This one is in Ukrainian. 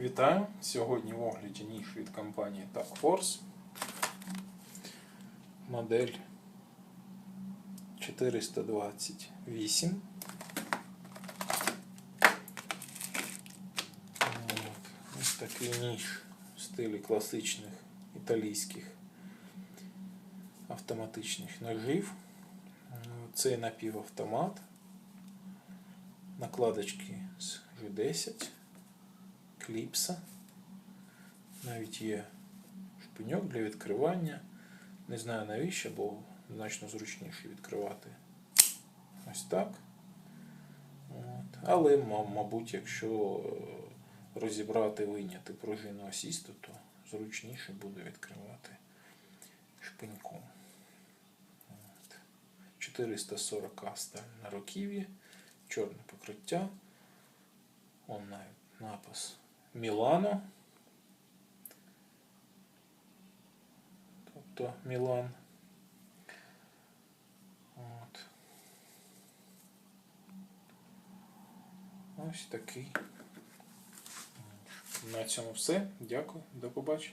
Вітаю! Сьогодні в огляді ніж від компанії TAC Force. Модель 428. Ось такий ніж в стилі класичних італійських автоматичних ножів. Цей напівавтомат. Накладочки з G10 кліпса. Навіть є шпиньок для відкривання. Не знаю навіщо, бо значно зручніше відкривати ось так. От. Але, мабуть, якщо розібрати, вийняти пружину асісту, то зручніше буде відкривати шпиньком. 440 сталь на руків'ї, чорне покриття. Он навіть напис Мілано. Тобто Мілан. От. Ось такий. На цьому все. Дякую. До побачення.